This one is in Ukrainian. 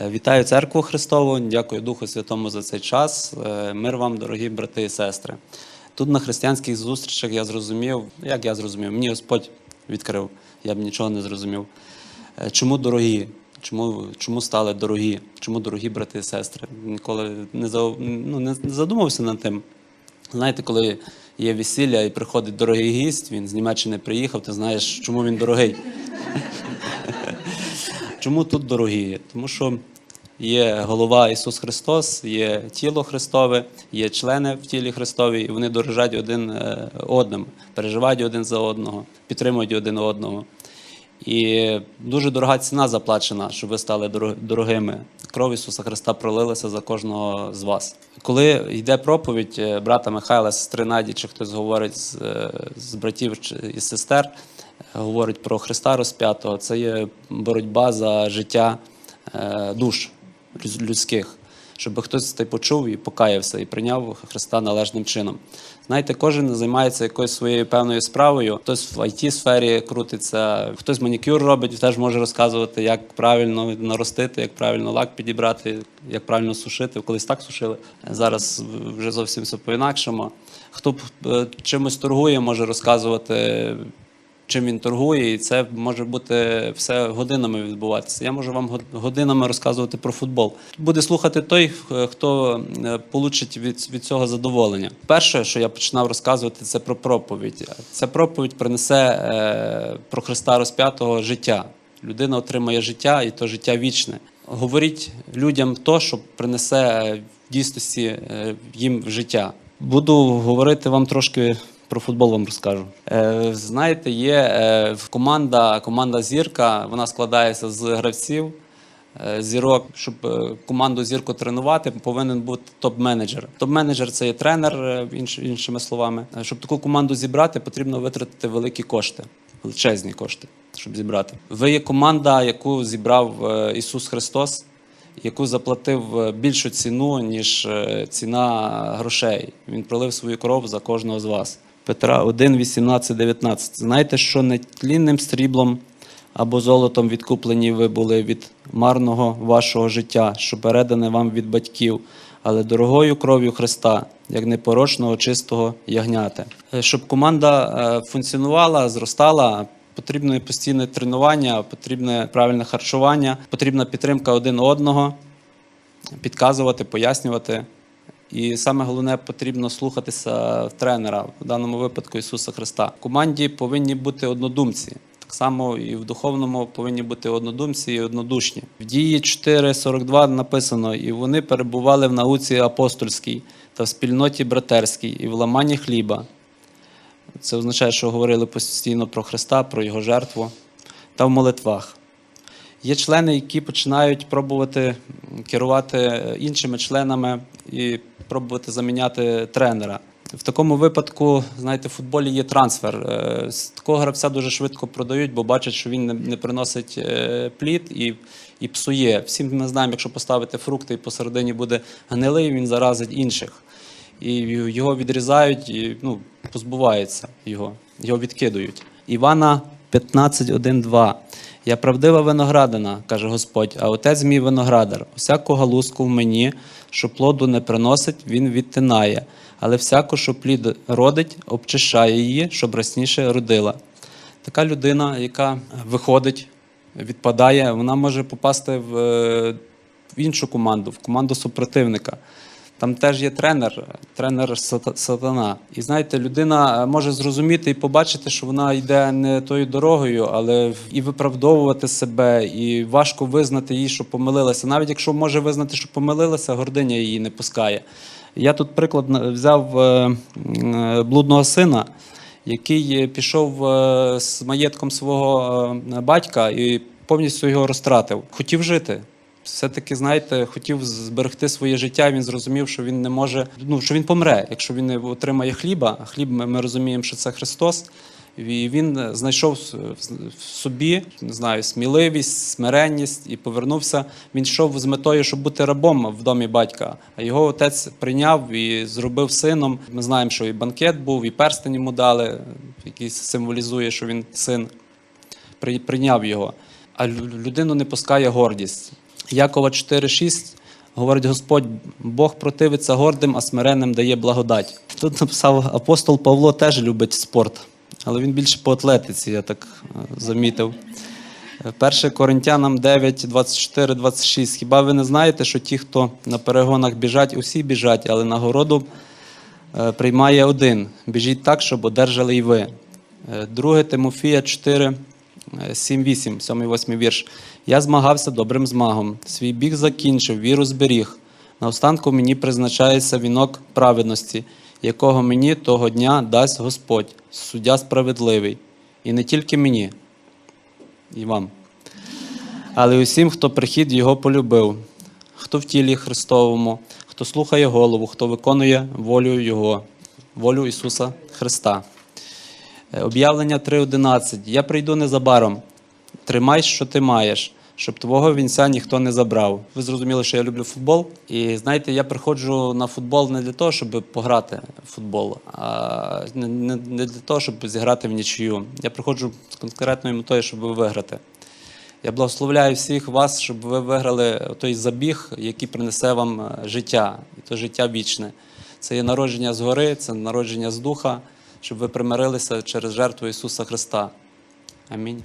Е, Вітаю церкву Христову, дякую Духу Святому за цей час. Е, Мир вам, дорогі брати і сестри. Тут на християнських зустрічах я зрозумів, як я зрозумів, мені Господь відкрив, я б нічого не зрозумів. Е, Чому дорогі? Чому, чому стали дорогі? Чому дорогі брати і сестри? Ніколи не, за, ну, не задумався над тим. Знаєте, коли є весілля і приходить дорогий гість, він з Німеччини приїхав, ти знаєш, чому він дорогий. Чому тут дорогі? Тому що є голова Ісус Христос, є тіло Христове, є члени в тілі Христові, і вони дорожать один е, одним, переживають один за одного, підтримують один одного. І дуже дорога ціна заплачена, щоб ви стали дорогими. Кров Ісуса Христа пролилася за кожного з вас. Коли йде проповідь е, брата Михайла, сестри Наді, чи хтось говорить з, е, з братів і сестер, е, говорить про Христа розп'ятого, це є боротьба за життя душ людських, щоб хтось це почув і покаявся, і прийняв Христа належним чином. Знаєте, кожен займається якоюсь своєю певною справою. Хтось в it сфері крутиться, хтось манікюр робить, теж може розказувати, як правильно наростити, як правильно лак підібрати, як правильно сушити. Колись так сушили. Зараз вже зовсім все по-інакшому. Хто б, е, чимось торгує, може розказувати чим він торгує, і це може бути все годинами відбуватися. Я можу вам год- годинами розказувати про футбол. Буде слухати той, хто е, получить від, від цього задоволення. Перше, що я починав розказувати, це про проповідь. Ця проповідь принесе е, про Христа розп'ятого життя. Людина отримає життя, і то життя вічне. Говоріть людям то, що принесе е, в дійсності е, їм життя. Буду говорити вам трошки про футбол вам розкажу. Е, знаєте, є е, команда, команда зірка, вона складається з гравців. е, Зірок, щоб е, команду зірку тренувати, повинен бути топ-менеджер. Топ-менеджер це є тренер, е, інш- іншими словами. Щоб таку команду зібрати, потрібно витратити великі кошти, величезні кошти, щоб зібрати. Ви є команда, яку зібрав Ісус Христос, яку заплатив більшу ціну, ніж ціна грошей. Він пролив свою кров за кожного з вас. Петра 1, 18, 19. Знаєте, що не тлінним сріблом або золотом відкуплені ви були від марного вашого життя, що передане вам від батьків, але дорогою кров'ю Христа, як непорочного чистого ягняти. Е, Щоб команда е, функціонувала, зростала, потрібне постійне тренування, потрібне правильне харчування, потрібна підтримка один одного, підказувати, пояснювати. І саме головне потрібно слухатися тренера, в даному випадку Ісуса Христа. В команді повинні бути однодумці. Так само і в духовному повинні бути однодумці і однодушні. В дії 4.42 написано: і вони перебували в науці апостольській та в спільноті братерській, і в ламанні хліба. Це означає, що говорили постійно про Христа, про Його жертву та в молитвах. Є члени, які починають пробувати керувати іншими членами і пробувати заміняти тренера. В такому випадку, знаєте, в футболі є трансфер. Е, з Такого гравця дуже швидко продають, бо бачать, що він не, приносить е, плід і, і псує. Всі ми знаємо, якщо поставити фрукти і посередині буде гнилий, він заразить інших. І його відрізають, і ну, позбуваються його, його відкидують. Івана 15.1.2. Я правдива виноградина, каже Господь, а отець мій виноградар. Всяку галузку в мені, що плоду не приносить, він відтинає, але всяку, що плід родить, обчищає її, щоб росніше родила. Така людина, яка виходить, відпадає, вона може попасти в, е, іншу команду, в команду супротивника. Там теж є тренер, тренер сатана. І знаєте, людина е, може зрозуміти і побачити, що вона йде не тою дорогою, але і виправдовувати себе, і важко визнати їй, що помилилася. Навіть якщо може визнати, що помилилася, гординя її не пускає. Я тут приклад взяв е, е, блудного сина, який пішов з маєтком свого батька і повністю його розтратив. Хотів жити. Все-таки, знаєте, хотів зберегти своє життя. Він зрозумів, що він не може, ну що він помре, якщо він не отримає хліба. Хліб ми, ми розуміємо, що це Христос. І він знайшов в собі, не знаю, сміливість, смиренність і повернувся. Він йшов з метою, щоб бути рабом в домі батька. А його отець прийняв і зробив сином. Ми знаємо, що і банкет був, і перстень йому дали, який символізує, що він син прийняв його. А людину не пускає гордість. Якова 4,6 говорить Господь, Бог противиться гордим, а смиренним дає благодать. Тут написав апостол Павло теж любить спорт, але він більше по атлетиці, я так е, замітив. 1 Коринтянам 9, 24, 26. Хіба ви не знаєте, що ті, хто на перегонах біжать, усі біжать, але нагороду е, приймає один. Біжіть так, щоб одержали і ви. Е, 2 Тимофія 4, 7, 8, 7, 8 вірш. Я змагався добрим змагом. Свій біг закінчив, віру зберіг. Наостанку мені призначається вінок праведності, якого мені того дня дасть Господь, суддя справедливий. І не тільки мені, і вам. Але й усім, хто прихід Його полюбив, хто в тілі Христовому, хто слухає голову, хто виконує волю Його, волю Ісуса Христа. Е, Об'явлення 3.11. Я прийду незабаром. Тримай, що ти маєш, щоб твого вінця ніхто не забрав. Ви зрозуміли, що я люблю футбол. І знаєте, я приходжу на футбол не для того, щоб пограти в футбол, а не, для того, щоб зіграти в нічию. Я приходжу з конкретною метою, щоб виграти. Я благословляю всіх вас, щоб ви виграли той забіг, який принесе вам е, життя, і то життя вічне. Це є народження згори, це народження з духа, щоб ви примирилися через жертву Ісуса Христа. Амінь.